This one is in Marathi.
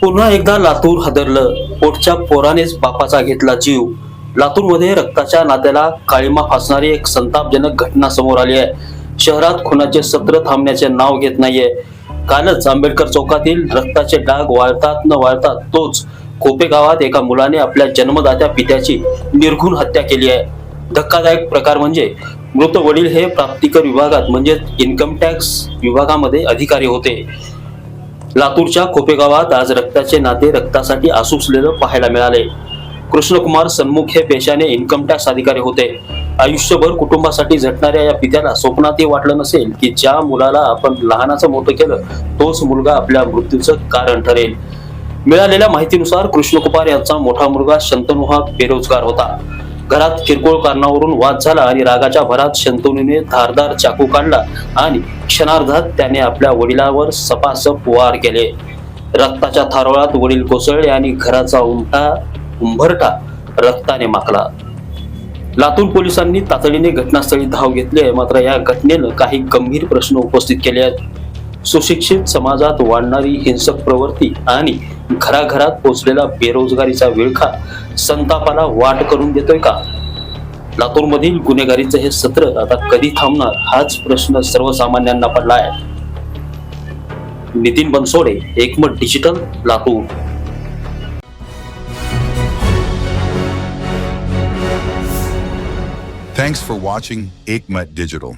पुन्हा एकदा लातूर हादरलं. पोटच्या पोरानेच बापाचा घेतला जीव. लातूरमध्ये रक्ताच्या नात्याला काळीमा फासणारी एक संतापजनक घटना समोर आली आहे. शहरात खुनाचे सत्र थांबण्याचे नाव घेत नाहीये. कालच आंबेडकर चौकातील रक्ताचे डाग वाळतात न वाळतात तोच कोपे गावात एका मुलाने आपल्या जन्मदात्या पित्याची निर्घुण हत्या केली आहे. धक्कादायक प्रकार म्हणजे मृत वडील हे प्राप्तिकर विभागात म्हणजेच इन्कम टॅक्स विभागामध्ये अधिकारी होते. लातूरच्या खोपेगावात आज रक्ताचे नाते रक्तासाठी आसुसलेलं पाहायला मिळाले. कृष्णकुमार सन्मुख हे पेशाने इन्कम टॅक्स अधिकारी होते. आयुष्यभर कुटुंबासाठी झटणाऱ्या या पित्याला स्वप्नातही वाटलं नसेल की ज्या मुलाला आपण लहानाचं मोठं केलं तोच मुलगा आपल्या मृत्यूचं कारण ठरेल. मिळालेल्या माहितीनुसार कृष्णकुमार यांचा मोठा मुलगा शंतनुहा बेरोजगार होता. घरात किरकोळ कारणावरून वाद झाला आणि रागाच्या भरात शंतनूने धारदार चाकू काढला आणि क्षणार्धात त्याने आपल्या वडिलावर सपासप वार केले. रक्ताच्या थारोळात वडील कोसळले आणि घराचा उमटा उंभरटा रक्ताने माखला. लातूर पोलिसांनी तातडीने घटनास्थळी धाव घेतली आहे. मात्र या घटनेनं काही गंभीर प्रश्न उपस्थित केले आहेत. सुशिक्षित समाजात वाढणारी हिंसक प्रवृत्ती आणि घराघरात पोचलेला बेरोजगारीचा विळखा संतापाला वाट करून देतोय का? लातूरमधील गुन्हेगारीचं हे सत्र आता कधी थांबणार हाच प्रश्न सर्वसामान्यांना पडला आहे Nitin Bansode Ekmat digital Latur. Thanks for watching Aikmat Digital.